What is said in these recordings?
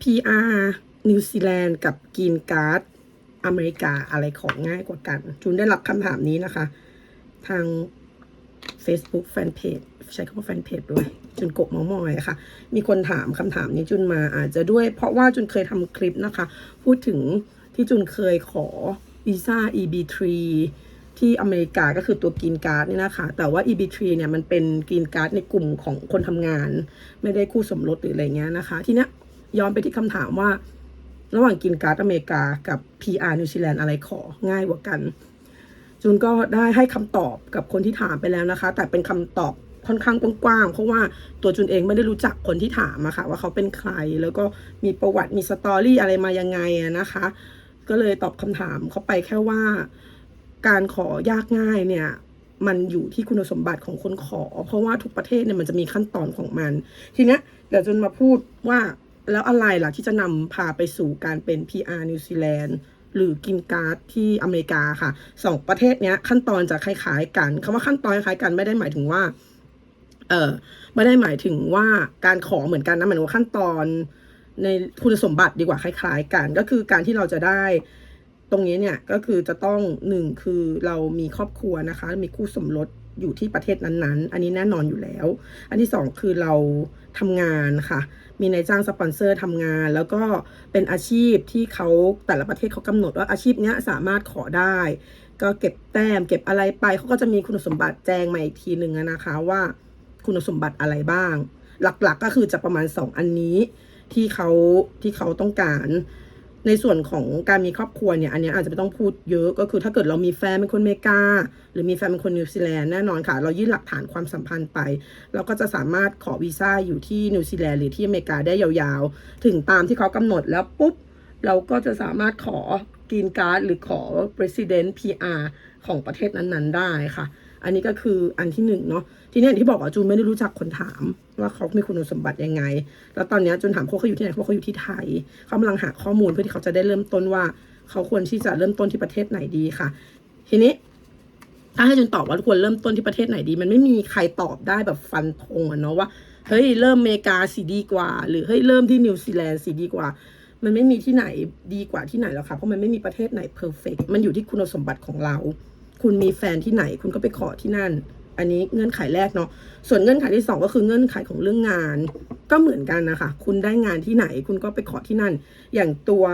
PR นิวซีแลนด์กับกรีนการ์ดอเมริกาอะไรของง่ายกว่ากัน จูนได้รับคำถามนี้นะคะ ทาง Facebook Fanpage ใช้คำว่าแฟนเพจด้วยจุนกบมอมอยค่ะ มีคนถามคำถามนี้จุนมาอาจจะด้วย เพราะว่าจุนเคยทำคลิปนะคะ พูดถึงที่จุนเคยขอวีซ่า EB3 ที่อเมริกาก็คือตัวกรีนการ์ดนี่นะคะ แต่ว่า EB3 เนี่ยมันเป็นกรีนการ์ดในกลุ่มของคนทำงาน ไม่ได้คู่สมรสหรืออะไรเงี้ยนะคะ ทีเนี้ย ย้อนไปที่คำถามว่า ระหว่างกรีนการ์ดอเมริกากับ PR นิวซีแลนด์อะไรของ่ายกว่ากัน จูนก็ได้ให้คำตอบกับคนที่ถามไปแล้วนะคะ แต่เป็นคำตอบค่อนข้างกว้างๆ เพราะว่าตัวจุนเองไม่ได้รู้จักคนที่ถามอะค่ะ ว่าเขาเป็นใคร แล้วก็มีประวัติมีสตอรี่อะไรมายังไงนะคะ ก็เลยตอบคำถามเขาไปแค่ว่า การขอยากง่ายเนี่ย มันอยู่ที่คุณสมบัติของคนขอ เพราะว่าทุกประเทศเนี่ยมันจะมีขั้นตอนของมัน ทีนี้เดี๋ยวจนมาพูดว่า แล้วอะไรล่ะที่จะนำพาไปสู่การเป็น PR นิวซีแลนด์หรือกินการ์ดที่อเมริกาค่ะสองประเทศเนี้ยขั้นตอนจะคล้ายๆกันคำว่าขั้นตอนคล้ายกันไม่ได้หมายถึงว่าเออไม่ได้หมายถึงว่าการขอเหมือนกันนะหมายถึงว่าขั้นตอนในคุณสมบัติดีกว่าคล้าย ๆ กัน ก็คือการที่เราจะได้ตรงนี้เนี่ยก็คือจะต้องหนึ่งคือเรามีครอบครัวนะคะ มีคู่สมรส อยู่ที่ประเทศนั้นๆ อันนี้แน่นอนอยู่แล้ว อันที่สองคือเราทำงานค่ะ มีนายจ้างสปอนเซอร์ทำงาน แล้วก็เป็นอาชีพที่เขาแต่ละประเทศเขากำหนดว่าอาชีพนี้สามารถขอได้ ก็เก็บแต้ม เก็บอะไรไปเขาก็จะมีคุณสมบัติแจ้งมาอีกทีหนึ่งนะคะว่าคุณสมบัติอะไรบ้าง หลักๆก็คือจะประมาณ 2 อันนี้ที่เขาที่เขาต้องการ ในส่วนของการมีครอบครัวเนี่ย อันนี้อาจจะไม่ต้องพูดเยอะก็คือถ้าเกิดเรามีแฟนเป็นคนเมกา หรือมีแฟนเป็นคนนิวซีแลนด์แน่นอนค่ะ เรายื่นหลักฐานความสัมพันธ์ไป เราก็จะสามารถขอวีซ่าอยู่ที่นิวซีแลนด์หรือที่อเมริกาได้ยาวๆ ถึงตามที่เขากำหนดแล้วปุ๊บ เราก็จะสามารถขอกรีนการ์ดหรือขอ president PR ของประเทศนั้นๆ ได้ค่ะ อันนี้ก็คืออันที่หนึ่งเนาะทีนี้อย่างที่บอกว่าจูนไม่ได้รู้จักคนถาม ว่าเขามีคุณสมบัติยังไง แล้วตอนนี้จูนถามเขาเขาอยู่ที่ไหนเขาเขาอยู่ที่ไทยเขากำลังหาข้อมูลเพื่อที่เขาจะได้เริ่มต้นว่า เขาควรที่จะเริ่มต้นที่ประเทศไหนดีค่ะ ทีนี้ถ้าให้จูนตอบว่าควรเริ่มต้นที่ประเทศไหนดี มันไม่มีใครตอบได้แบบฟันธงอะเนาะว่าเฮ้ยเริ่มอเมริกาสีดีกว่า หรือเฮ้ยเริ่มที่นิวซีแลนด์สีดีกว่า มันไม่มีที่ไหนดีกว่าที่ไหนแล้วค่ะเพราะมันไม่มีประเทศไหนเพอร์เฟกมันอยู่ที่คุณสมบัติของเรา คุณมีแฟนที่ไหน คุณก็ไปขอที่นั่น อันนี้เงื่อนไขแรกเนาะส่วนเงื่อนไขที่สองก็คือเงื่อนไขของเรื่องงาน ก็เหมือนกันนะคะคุณได้งานที่ไหน คุณก็ไปขอที่นั่น อย่างตัว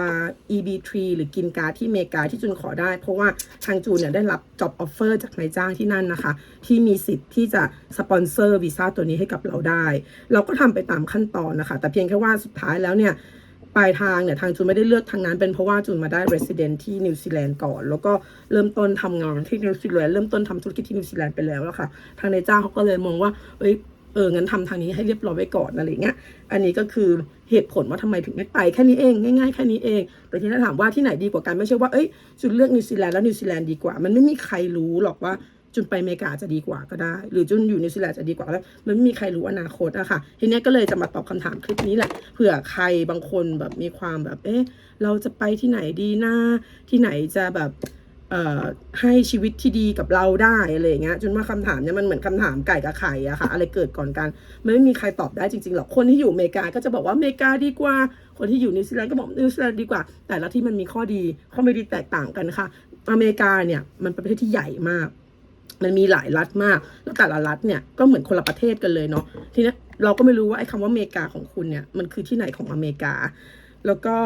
EB3 หรือกินการดที่เมกาที่จูนขอได้ เพราะว่าทางจูนเนี่ยได้รับ job offer จากนายจ้างที่นั่นนะคะ ที่มีสิทธิ์ที่จะสปอนเซอร์วีซ่าตัวนี้ให้กับเราได้ เราก็ทำไปตามขั้นตอนนะคะ แต่เพียงแค่ว่าสุดท้ายแล้วเนี่ย ปลายทางเนี่ยทางจูนไม่ได้เลือกทางนั้น เป็นเพราะว่าจูนมาได้ resident ที่นิวซีแลนด์ก่อน แล้วก็เริ่มต้นทำงานที่นิวซีแลนด์เริ่มต้นทำธุรกิจที่นิวซีแลนด์ไปแล้วแล้วค่ะ ทางนายจ้างเขาก็เลยมองว่าเอ้ยเอองั้นทำทางนี้ให้เรียบร้อยไว้ก่อนอะไรเงี้ย อันนี้ก็คือเหตุผลว่าทำไมถึงไม่ไปแค่นี้เองง่ายๆแค่นี้เอง แต่ที่นี้ถามว่าที่ไหนดีกว่ากันไม่ใช่ว่าเอ้ยจุนเลือกนิวซีแลนด์แล้วนิวซีแลนด์ดีกว่า มันไม่มีใครรู้หรอกว่า จุนไปอเมริกาจะดีกว่าก็ได้ หรือจุนอยู่นิวซีแลนด์จะดีกว่าก็ได้มันไม่มีใครรู้อนาคตอะค่ะ ทีเนี้ยก็เลยจะมาตอบคำถามคลิปนี้แหละเผื่อใครบางคนแบบมีความแบบ เอ๊ะ เราจะไปที่ไหนดีนะที่ไหนจะแบบเอ่อให้ชีวิตที่ดีกับเราได้อะไรเงี้ยจนว่าคำถามเนี่ยมันเหมือนคำถามไก่กับไข่อะค่ะ อะไรเกิดก่อนกันมันไม่มีใครตอบได้จริงๆหรอกคนที่อยู่อเมริกาก็จะบอกว่าอเมริกาดีกว่า คนที่อยู่นิวซีแลนด์ก็บอกนิวซีแลนด์ดีกว่า แต่ละที่มันมีข้อดีข้อไม่ดีแตกต่างกันค่ะ อเมริกาเนี่ยมันเป็นประเทศที่ใหญ่มาก มันมีหลายรัฐมาก แล้วแต่ละรัฐเนี่ยก็เหมือนคนละประเทศกันเลยเนาะ ทีนี้เราก็ไม่รู้ว่าไอ้คำว่าอเมริกาของคุณเนี่ยมันคือที่ไหนของอเมริกา แล้วก็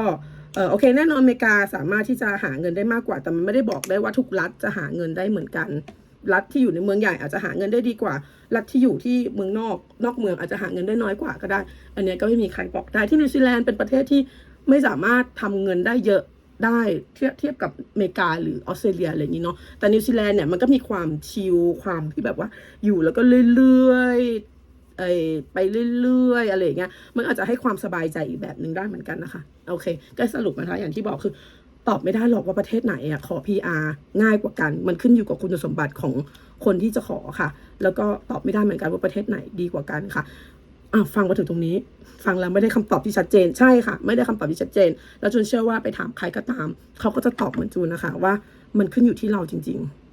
เออโอเคแน่นอนอเมริกาสามารถที่จะหาเงินได้มากกว่า แต่มันไม่ได้บอกได้ว่าทุกรัฐจะหาเงินได้เหมือนกัน รัฐที่อยู่ในเมืองใหญ่อาจจะหาเงินได้ดีกว่า รัฐที่อยู่ที่เมืองนอกนอกเมืองอาจจะหาเงินได้น้อยกว่าก็ได้ อันนี้ก็ไม่มีใครบอกได้ที่นิวซีแลนด์เป็นประเทศที่ไม่สามารถทำเงินได้เยอะ ได้เทียบเทียบกับอเมริกาหรือออสเตรเลียอะไรอย่างนี้เนาะแต่นิวซีแลนด์เนี่ยมันก็มีความชิลความที่แบบว่าอยู่แล้วก็เรื่อยๆเอไปเรื่อยๆอะไรอย่างเงี้ยมันอาจจะให้ความสบายใจอีกแบบหนึ่งได้เหมือนกันนะคะโอเคก็สรุปนะคะอย่างที่บอกคือตอบไม่ได้หรอกว่าประเทศไหนอะขอ PR ง่ายกว่ากัน มันขึ้นอยู่กับคุณสมบัติของคนที่จะขอค่ะ แล้วก็ตอบไม่ได้เหมือนกันว่าประเทศไหนดีกว่ากันค่ะ อะฟังมาถึงตรงนี้ ฟังแล้วไม่ได้คำตอบที่ชัดเจน ใช่ค่ะ ไม่ได้คำตอบที่ชัดเจน แล้วจูนเชื่อว่าไปถามใครก็ตาม เขาก็จะตอบเหมือนจูนนะคะว่า มันขึ้นอยู่ที่เราจริง ๆ